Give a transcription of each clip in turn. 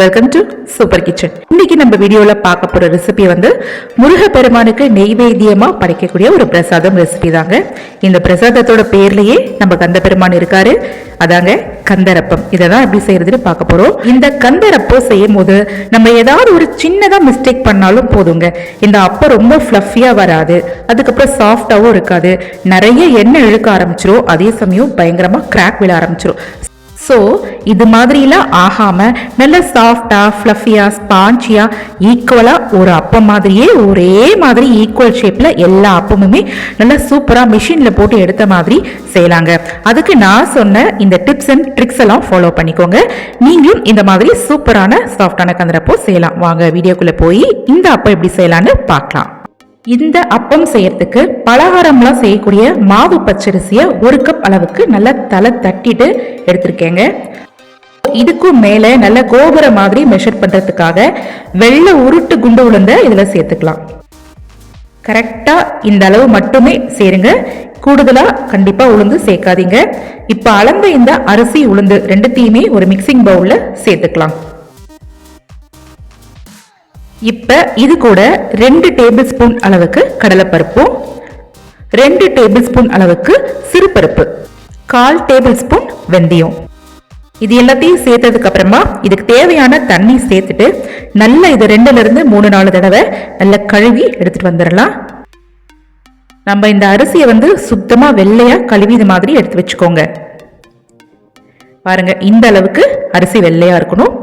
Welcome to super kitchen இன்னைக்கு நம்ம வீடியோல பார்க்க போற ரெசிபி வந்து முருகப்பெருமானுக்கு நெய்வேத்தியமா படைக்கக்கூடிய ஒரு பிரசாதம் ரெசிபி தாங்க. இந்த பிரசாதத்தோட பேர்லயே நம்ம கந்த பெருமான் இருக்காரு. அதாங்க கந்தரப்பம். இதை தான் எப்படி செய்யறதுன்னு பார்க்க போறோம். இந்த கந்தரப்பம் செய்யும் போது நம்ம ஏதாவது ஒரு சின்னதா மிஸ்டேக் பண்ணாலும் போதுங்க. இந்த அப்பம் ரொம்ப ஃப்ளஃபியா வராது. அதுக்கப்புறம் சாஃப்டாவும் இருக்காது. நிறைய எண்ணெய் இழுக்க ஆரம்பிச்சிரும். அதே சமயம் பயங்கரமா கிராக் விழ ஆரம்பிச்சிரும். ஸோ இது மாதிரிலாம் ஆகாமல் நல்ல சாஃப்டாக ஃப்ளஃபியாக ஸ்பான்ச்சியாக ஈக்குவலாக ஒரு அப்பம் மாதிரியே ஒரே மாதிரி ஈக்குவல் ஷேப்பில் எல்லா அப்பமுமே நல்லா சூப்பராக மிஷினில் போட்டு எடுத்த மாதிரி செய்யலாங்க. அதுக்கு நான் சொன்ன இந்த டிப்ஸ் அண்ட் ட்ரிக்ஸ் எல்லாம் ஃபாலோ பண்ணிக்கோங்க. நீங்களும் இந்த மாதிரி சூப்பரான சாஃப்டான கந்தரப்போ செய்யலாம். வாங்க வீடியோக்குள்ளே போய் இந்த அப்பம் எப்படி செய்யலான்னு பார்க்கலாம். இந்த அப்பம் செய்யறதுக்கு பலகாரம்லாம் செய்யக்கூடிய மாவு பச்சரிசியை ஒரு கப் அளவுக்கு நல்லா தலை தட்டிட்டு எடுத்திருக்கேங்க. இதுக்கும் மேல நல்ல கோபுர மாதிரி மெஷர் பண்றதுக்காக வெள்ளை உருட்டு குண்டு உளுந்த இதுல சேர்த்துக்கலாம். கரெக்டா இந்த அளவு மட்டுமே சேருங்க. கூடுதலா கண்டிப்பா உளுந்து சேர்க்காதீங்க. இப்ப அளந்த இந்த அரிசி உளுந்து ரெண்டுத்தையுமே ஒரு மிக்சிங் பவுல்ல சேர்த்துக்கலாம். இப்போ இது கூட ரெண்டு டேபிள் ஸ்பூன் அளவுக்கு கடலைப்பருப்பும் ரெண்டு டேபிள் ஸ்பூன் அளவுக்கு சிறுபருப்பு கால் டேபிள் ஸ்பூன் வெந்தயம். இது எல்லாத்தையும் சேர்த்ததுக்கு அப்புறமா இதுக்கு தேவையான தண்ணி சேர்த்துட்டு நல்லா இது ரெண்டுல இருந்து மூணு நாலு தடவை நல்லா கழுவி எடுத்துட்டு வந்துடலாம். நம்ம இந்த அரிசியை வந்து சுத்தமாக வெள்ளையாக கழுவி இது மாதிரி எடுத்து வச்சுக்கோங்க. பாருங்க இந்த அளவுக்கு அரிசி வெள்ளையாக இருக்கணும்.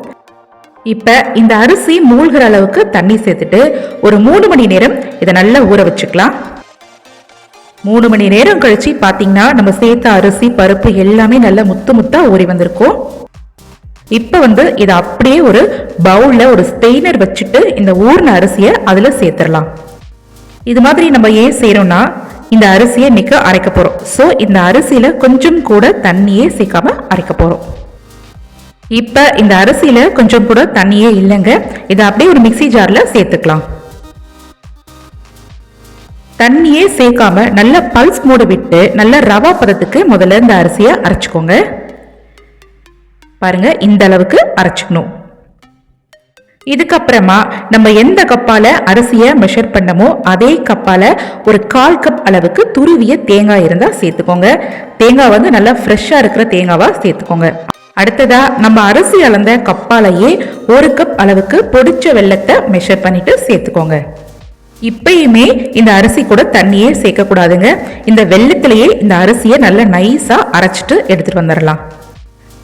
இப்ப இந்த அரிசி மூழ்கிற அளவுக்கு தண்ணி சேர்த்துட்டு ஒரு மூணு மணி நேரம் இதை நல்லா ஊற வச்சுக்கலாம். மூணு மணி நேரம் கழிச்சு பார்த்தீங்கன்னா நம்ம சேர்த்த அரிசி பருப்பு எல்லாமே நல்லா முத்து முத்தா ஊறி வந்திருக்கும். இப்போ வந்து இதை அப்படியே ஒரு பவுலில் ஒரு ஸ்டெய்னர் வச்சுட்டு இந்த ஊர்ன அரிசியை அதில் சேர்த்துடலாம். இது மாதிரி நம்ம ஏன் செய்கிறோம்னா இந்த அரிசியை இன்னைக்கு அரைக்க போகிறோம் ஸோ இந்த அரிசியில் கொஞ்சம் கூட தண்ணியே சேர்க்காம அரைக்க போகிறோம் இப்போ இந்த அரிசியில் கொஞ்சம் கூட தண்ணியே இல்லைங்க. இதை அப்படியே ஒரு மிக்சி ஜாரில் சேர்த்துக்கலாம். தண்ணியே சேர்க்காம நல்ல பல்ஸ் மூட விட்டு நல்ல ரவா பதத்துக்கு முதல்ல இந்த அரிசியை அரைச்சிக்கோங்க. பாருங்க இந்த அளவுக்கு அரைச்சிக்கணும். இதுக்கப்புறமா நம்ம எந்த கப்பால அரிசியை மெஷர் பண்ணமோ அதே கப்பால ஒரு கால் கப் அளவுக்கு துருவிய தேங்காய் இருந்தால் சேர்த்துக்கோங்க. தேங்காய் வந்து நல்லா ஃப்ரெஷ்ஷாக இருக்கிற தேங்காவாக சேர்த்துக்கோங்க. அடுத்ததா நம்ம அரிசி அளந்த கப்பாலையே ஒரு கப் அளவுக்கு பொடிச்ச வெள்ளத்தை மெஷர் பண்ணிட்டு சேர்த்துக்கோங்க. இப்பயுமே இந்த அரிசி கூட தண்ணியே சேர்க்கக்கூடாதுங்க. இந்த வெள்ளத்திலேயே இந்த அரிசியை நல்லா நைஸாக அரைச்சிட்டு எடுத்துட்டு வந்துடலாம்.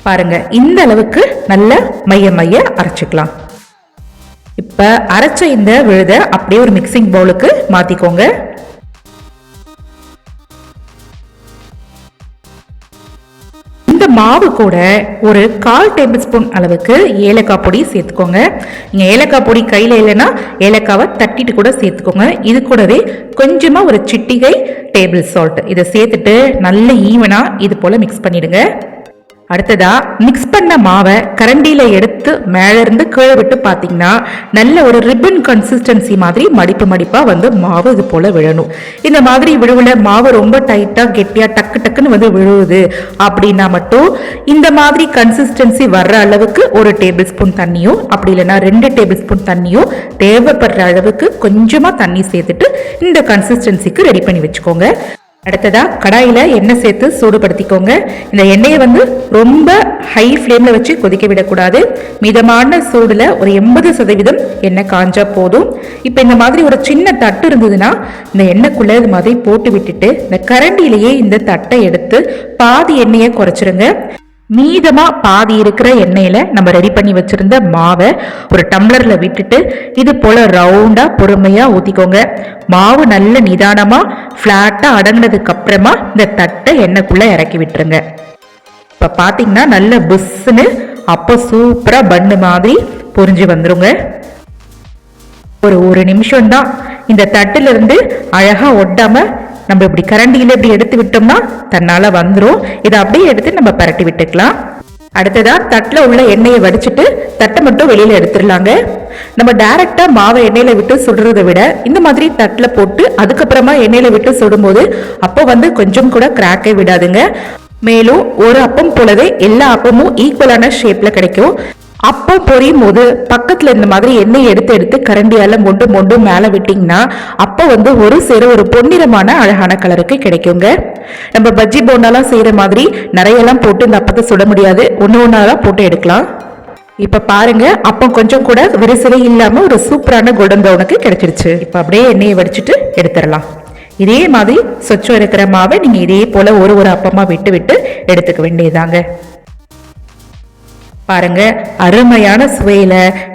பாருங்க இந்த அளவுக்கு நல்ல மைய மைய அரைச்சிக்கலாம். இப்போ அரைச்ச இந்த விழுத அப்படியே ஒரு மிக்சிங் பவுலுக்கு மாற்றிக்கோங்க மாவு கூட ஒரு கால் டேபிள் ஸ்பூன் அளவுக்கு ஏலக்காய் பொடி சேர்த்துக்கோங்க. நீங்கள் ஏலக்காய் பொடி கையில் இல்லைன்னா ஏலக்காவை தட்டிட்டு கூட சேர்த்துக்கோங்க. இது கூடவே கொஞ்சமாக ஒரு சிட்டிகை டேபிள் சால்ட். இதை சேர்த்துட்டு நல்ல ஈவனாக இது போல் மிக்ஸ் பண்ணிவிடுங்க அடுத்ததா மிக்ஸ் பண்ண மாவை கரண்டியில் எடுத்து மேலேருந்து கீழே விட்டு பார்த்தீங்கன்னா நல்ல ஒரு ரிப்பன் கன்சிஸ்டன்சி மாதிரி மடிப்பு மடிப்பாக வந்து மாவு இது போல் விழணும். இந்த மாதிரி விழுவில் மாவு ரொம்ப டைட்டாக கெட்டியாக டக்கு டக்குன்னு வந்து விழுவுது அப்படின்னா மட்டும் இந்த மாதிரி கன்சிஸ்டன்சி வர்ற அளவுக்கு ஒரு டேபிள் ஸ்பூன் தண்ணியும் அப்படி இல்லைன்னா ரெண்டு டேபிள் ஸ்பூன் தண்ணியும் தேவைப்படுற அளவுக்கு கொஞ்சமாக தண்ணி சேர்த்துட்டு இந்த கன்சிஸ்டன்சிக்கு ரெடி பண்ணி வச்சுக்கோங்க. அடுத்ததா கடாயில எண்ணெய் சேர்த்து சூடுபடுத்திக்கோங்க. இந்த எண்ணெயை வந்து ரொம்ப ஹை ஃப்ளேம்ல வச்சு கொதிக்க விடக்கூடாது. மிதமான சூடுல ஒரு எண்பது சதவீதம் எண்ணெய் காஞ்சா போதும். இப்போ இந்த மாதிரி ஒரு சின்ன தட்டு இருந்ததுன்னா இந்த எண்ணெய்க்குள்ளே இது மாதிரி போட்டு விட்டுட்டு இந்த கரண்டிலேயே இந்த தட்டை எடுத்து பாதி எண்ணெயை குறைச்சிருங்க. மீதமா பாதி இருக்கிற எண்ணெயில நம்ம ரெடி பண்ணி வச்சிருந்த மாவை ஒரு டம்ளர்ல விட்டுட்டு இது போல ரவுண்டா பொறுமையா ஊத்திக்கோங்க. மாவு நல்ல நிதானமா ஃப்ளாட்டாக அடங்கினதுக்கு அப்புறமா இந்த தட்டை எண்ணெய்க்குள்ள இறக்கி விட்டுருங்க. இப்ப பாத்தீங்கன்னா நல்ல புஸ்ஸுன்னு அப்போ சூப்பரா பண்ணு மாதிரி பொரிஞ்சு வந்துருங்க. ஒரு ஒரு நிமிஷம் தான் இந்த தட்டுல இருந்து அழகா ஒட்டாம நம்ம இப்படி கரண்டியில் இப்படி எடுத்து விட்டோம்னா தன்னால வந்துடும் இதை அப்படியே எடுத்து நம்ம பரட்டி விட்டுக்கலாம். அடுத்ததாக தட்டில் உள்ள எண்ணெயை வடிச்சிட்டு தட்டை மட்டும் வெளியில் எடுத்துடலாங்க. நம்ம டைரெக்டாக மாவை எண்ணெயில் விட்டு சுடுறதை விட இந்த மாதிரி தட்டில் போட்டு அதுக்கப்புறமா எண்ணெயில் விட்டு சுடும்போது அப்போ வந்து கொஞ்சம் கூட கிராக்கை விடாதுங்க. மேலும் ஒரு அப்பம் போலவே எல்லா அப்பமும் ஈக்குவலான ஷேப்பில் கிடைக்கும். அப்போ பொரியும் போது பக்கத்துல இந்த மாதிரி எண்ணெய் எடுத்து எடுத்து கரண்டியால மொண்டு மொண்டு மேல விட்டீங்கன்னா அப்போ வந்து ஒரு சேர ஒரு பொன்னிறமான அழகான கலருக்கு கிடைக்குங்க. நம்ம பஜ்ஜி போண்டாலாம் செய்யற மாதிரி நிறையெல்லாம் போட்டு இந்த அப்பத்தை சுட முடியாது. ஒன்று ஒன்றா தான் போட்டு எடுக்கலாம். இப்ப பாருங்க அப்போ கொஞ்சம் கூட விரிசலே இல்லாம ஒரு சூப்பரான கோல்டன் ப்ரௌனுக்கு கிடைச்சிருச்சு. இப்ப அப்படியே எண்ணெயை வடிச்சிட்டு எடுத்துடலாம். இதே மாதிரி சொச்சம் இருக்கிற மாவை நீங்க இதே போல ஒரு ஒரு அப்பமா விட்டு விட்டு எடுத்துக்க வேண்டியதாங்க பாருங்க அருமையான சுவையில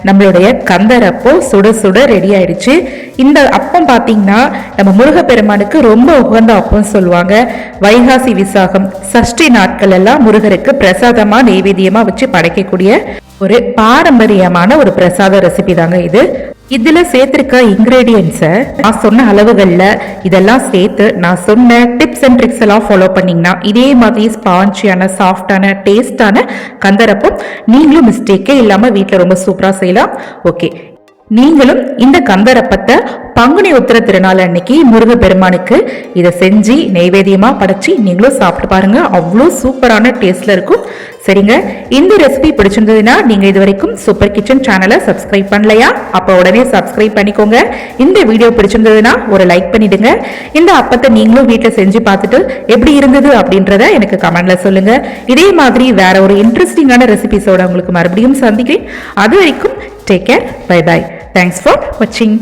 நம்மளுடைய கந்தரப்போ சுட சுட ரெடி ஆயிடுச்சு. இந்த அப்பம் பார்த்தீங்கன்னா நம்ம முருகப்பெருமானுக்கு ரொம்ப உகந்த அப்பம் சொல்லுவாங்க. வைகாசி விசாகம் சஷ்டி நாட்கள் எல்லாம் முருகருக்கு பிரசாதமா நெய்வேத்தியமா வச்சு படைக்கக்கூடிய ஒரு பாரம்பரியமான ஒரு பிரசாத ரெசிபி தாங்க இது. இதில் சேர்த்துருக்க இன்க்ரீடியன்ட்ஸை நான் சொன்ன அளவுகளில் இதெல்லாம் சேர்த்து நான் சொன்ன டிப்ஸ் அண்ட் ட்ரிக்ஸ் எல்லாம் ஃபாலோ பண்ணிங்கன்னா இதே மாதிரி ஸ்பாஞ்சியான சாஃப்டான டேஸ்டான கந்தரப்பம் நீங்களும் மிஸ்டேக்கே இல்லாமல் வீட்டில் ரொம்ப சூப்பராக செய்யலாம். ஓகே நீங்களும் இந்த கந்தரப்பத்தை பங்குனி உத்திர திருநாள் அன்னைக்கு முருக பெருமானுக்கு இதை செஞ்சு நெய்வேதியமாக படைச்சி நீங்களும் சாப்பிட்டு பாருங்க. அவ்வளோ சூப்பரான டேஸ்ட்ல இருக்கும். சரிங்க? இந்த ரெசிபி பிடிச்சிருந்ததுன்னா நீங்கள் இது வரைக்கும் சூப்பர் கிச்சன் சேனலை சப்ஸ்கிரைப் பண்ணலையா? அப்போ உடனே சப்ஸ்கிரைப் பண்ணிக்கோங்க. இந்த வீடியோ பிடிச்சிருந்ததுன்னா ஒரு லைக் பண்ணிடுங்க. இந்த அப்பத்தை நீங்களும் வீட்டில் செஞ்சு பார்த்துட்டு எப்படி இருந்தது அப்படின்றத எனக்கு கமெண்ட்ல சொல்லுங்க. இதே மாதிரி வேற ஒரு இன்ட்ரெஸ்டிங்கான ரெசிபிஸோட உங்களுக்கு மறுபடியும் சந்திக்கிறேன். அது வரைக்கும் take care bye bye thanks for வாட்சிங்